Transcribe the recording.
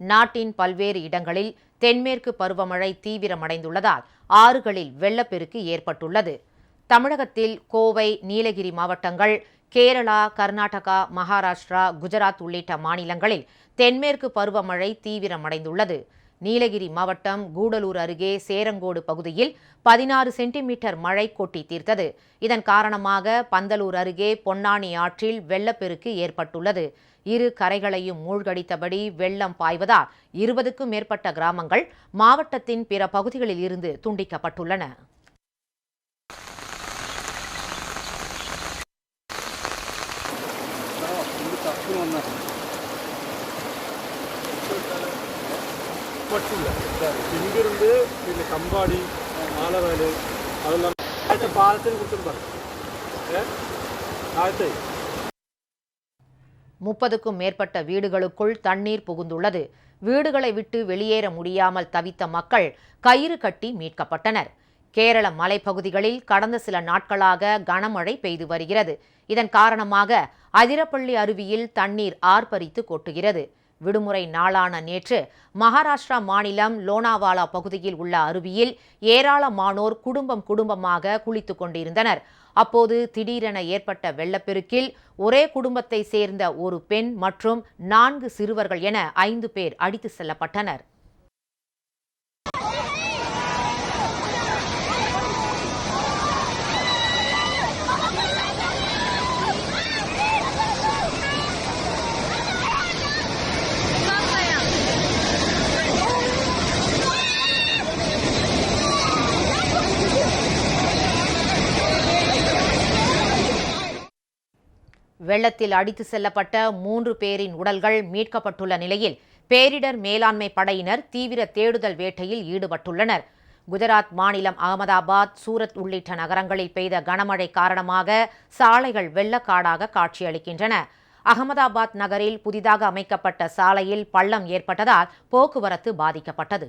நாட்டின் பல்வேறு இடங்களில் தென்மேற்கு பருவமழை தீவிரமடைந்துள்ளதால் ஆறுகளில் வெள்ளப்பெருக்கு ஏற்பட்டுள்ளது. தமிழகத்தில் கோவை நீலகிரி மாவட்டங்கள் கேரளா கர்நாடகா மகாராஷ்டிரா குஜராத் உள்ளிட்ட மாநிலங்களில் தென்மேற்கு பருவமழை தீவிரமடைந்துள்ளது. நீலகிரி மாவட்டம் கூடலூர் அருகே சேரங்கோடு பகுதியில் பதினாறு சென்டிமீட்டர் மழை கொட்டி தீர்த்தது. இதன் காரணமாக பந்தலூர் அருகே பொன்னானி ஆற்றில் வெள்ளப்பெருக்கு ஏற்பட்டுள்ளது. இரு கரைகளையும் மூழ்கடித்தபடி வெள்ளம் பாய்வதால் இருபதுக்கும் மேற்பட்ட கிராமங்கள் மாவட்டத்தின் பிற பகுதிகளில் இருந்து துண்டிக்கப்பட்டுள்ளன. പറ്റില്ല ഫിംഗറുണ്ട് പിന്നെ കമ്പാടി ആലവേല് അതെല്ലാം താഴത്തെ പാലത്തിനെ കുറിച്ചും പറയും ഏ താഴത്തെ முப்பதுக்கும் மேற்பட்ட வீடுகளுக்குள் தண்ணீர் புகுந்துள்ளது வீடுகளை விட்டு வெளியேற முடியாமல் தவித்த மக்கள் கயிறு கட்டி மீட்கப்பட்டனர் கேரள மலைப்பகுதிகளில் கடந்த சில நாட்களாக கனமழை பெய்து வருகிறது இதன் காரணமாக அதிரப்பள்ளி அருவியில் தண்ணீர் ஆர்ப்பரித்து கொட்டுகிறது விடுமுறை நாளான நேற்று மகாராஷ்டிரா மாநிலம் லோனாவாலா பகுதியில் உள்ள அருவியில் ஏராளமானோர் குடும்பம் குடும்பமாக குளித்துக் கொண்டிருந்தனர். அப்போது திடீரென ஏற்பட்ட வெள்ளப்பெருக்கில் ஒரே குடும்பத்தை சேர்ந்த ஒரு பெண் மற்றும் நான்கு சிறுவர்கள் என ஐந்து பேர் அடித்து செல்லப்பட்டனர். வெள்ளத்தில் அடித்து செல்லப்பட்ட மூன்று பேரின் உடல்கள் மீட்கப்பட்டுள்ள நிலையில் பேரிடர் மேலாண்மை படையினர் தீவிர தேடுதல் வேட்டையில் ஈடுபட்டுள்ளனர். குஜராத் மாநிலம் அகமதாபாத் சூரத் உள்ளிட்ட நகரங்களில் பெய்த கனமழை காரணமாக சாலைகள் வெள்ளக்காடாக காட்சியளிக்கின்றன. அகமதாபாத் நகரில் புதிதாக அமைக்கப்பட்ட சாலையில் பள்ளம் ஏற்பட்டதால் போக்குவரத்து பாதிக்கப்பட்டது.